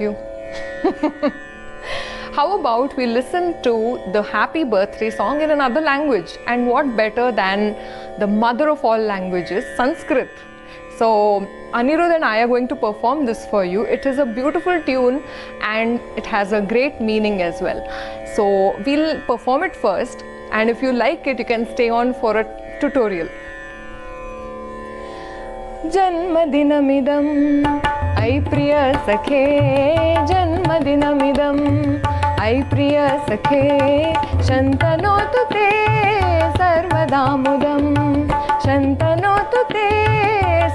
you. How about we listen to the happy birthday song in another language? And what better than the mother of all languages, Sanskrit? So, Anirudh and I are going to perform this for you. It is a beautiful tune and it has a great meaning as well. So, we'll perform it first, and if you like it, you can stay on for a tutorial. Janmadinamidam. ऐ प्रिय सखे जन्मदिनमिदम्। ऐ प्रिय सखे शन्तनोतु ते सर्वदा मुदं शन्तनोतु ते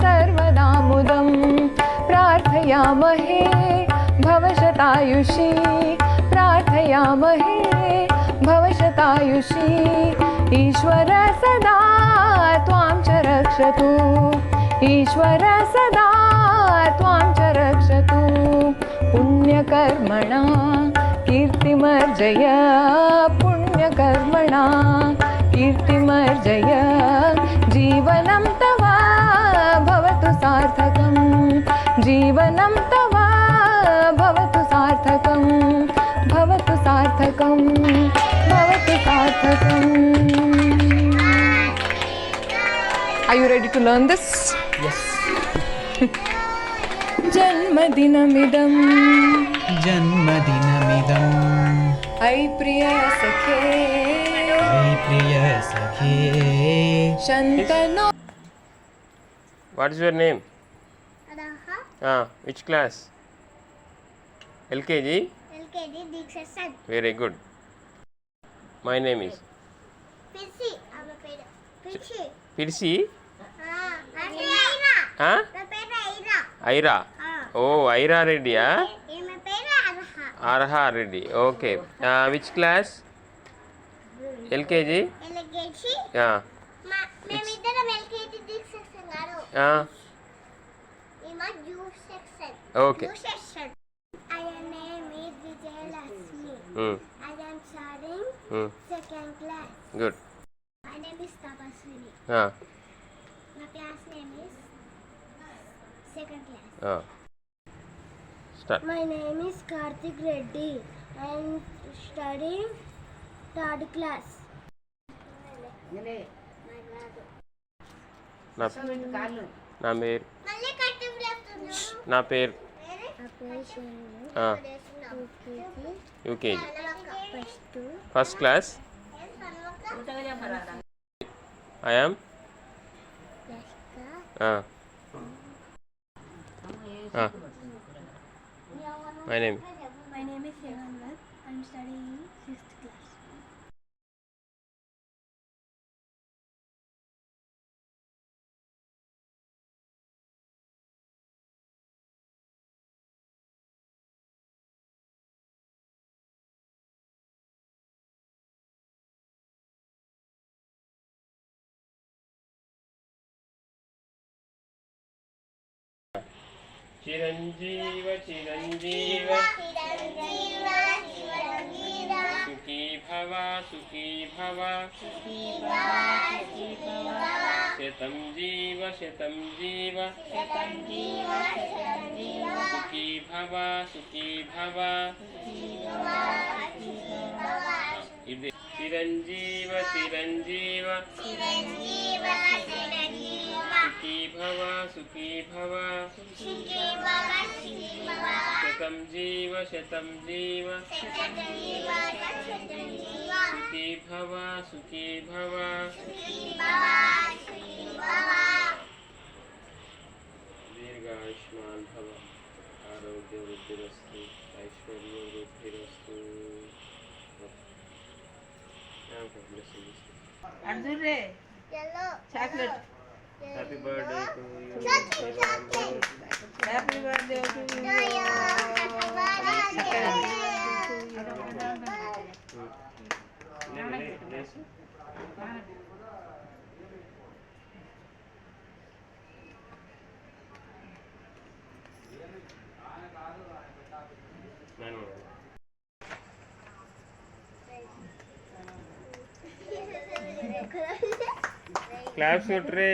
सर्वदा मुदं प्रार्थयामहे भवशतायुषी प्रार्थयामहे भवशतायुषी। ईश्वर सदा त्वां च रक्षतु। ईश्वर सदा त्वां च पुण्यकर्मणा कीर्तिमर्जय पुण्यकर्मणा कीर्तिमर्जय जीवनं तव भवतु सार्थकं जीवनं तव भवतु सार्थकं भवतु सार्थकं भवतु सार्थकम् Are you ready to learn this? Yes. जन्मदिनमिदम् జన్మదినమిదం. ఐ ప్రియ సఖే. ప్రియ సఖే. శంతనో what is your name which class LKG? Very good my name is పిర్సి. పిర్సి. ఐరా. ఓ ఐరా రెడ్డియా? Arha already. Okay. Uh, which class? LKG? LKG? Yeah. Uh. I am name is Vijay I am hmm. second class. Good. My name is Tapaswini. My class name is second class. Start. My name is Karthik Reddy. I am studying third class. నా నా పేరు నా పేరు Ah. UKG first class I am My name? My name is Sevanvat. I am studying 6th class. Chiranjeeva Chiranjeeva సుఖీ భవ సుఖీ భవ శతం జీవ శతం జీవ సుఖీ భవ సుఖీ భవ ఇది చిరంజీవ చిరంజీవ సుఖీ భవ भव शतं जीव शतं जीव। सुखी भव सुखी भव। दीर्घायुष्मान् भव। आरोग्यवृद्धिरस्तु ऐश्वर्यवृद्धिरस्तु अर्जुन रे चलो chocolate. Yellow. Chocolate happy birthday to you happy birthday to claps కొట్రే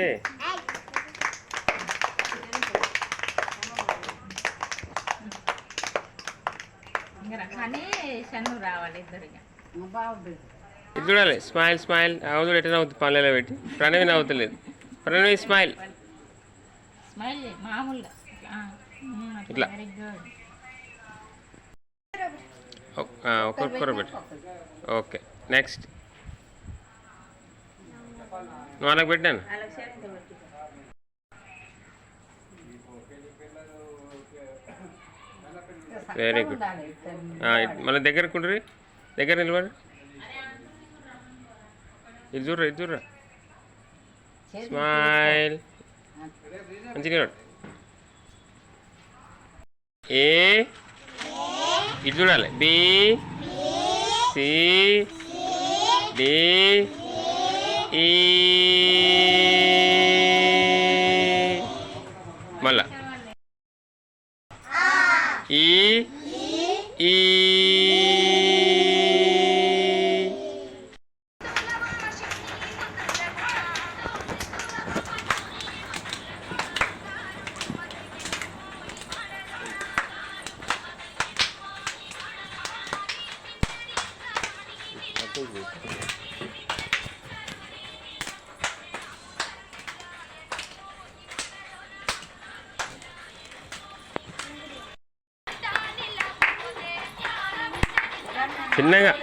రావాలి ఇద్దరుగా. ఇది చూడాలి. Smile smile. అవుతుంది ఎట్లా నవ్వుతుంది పనులలో పెట్టి. ప్రణవి నవ్వుతలేదు. ప్రణవి స్మైల్. స్మైల్ చేయి మామూలుగా. ఇట్లా. ఒక్కొక్కరు పెట్టు. ఓకే. నెక్స్ట్. నువ్వు అలాగ పెట్టాను. Very good. మళ్ళీ దగ్గరకు కుండ్రి దగ్గర నిలబడి. ఇది చూడరా ఇది చూడరా స్మైల్. మంచి ఏ? ఇది చూడాలి. B C D E. E, E Thank you. చిన్నగా.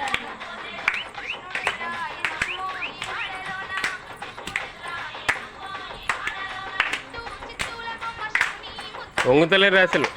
వంగుతలేరు అసలు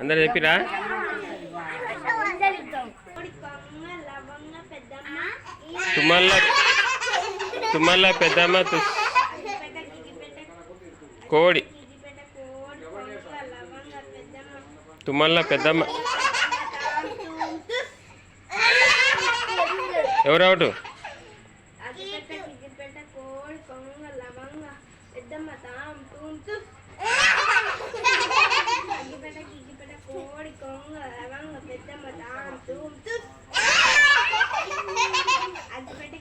అందరు చెప్పిరా? తుమ్మల్ల తుమ్మల్ల పెద్దమ్మ కోడి. తుమ్మల్ల పెద్దమ్మ. ఎవరు అగ్గిపెట్ట గిగ్గిపెట్ట కోడి కొంగ లవంగ పెద్దమ్మ తాం తూం తుస్ అగ్గిపెట్ట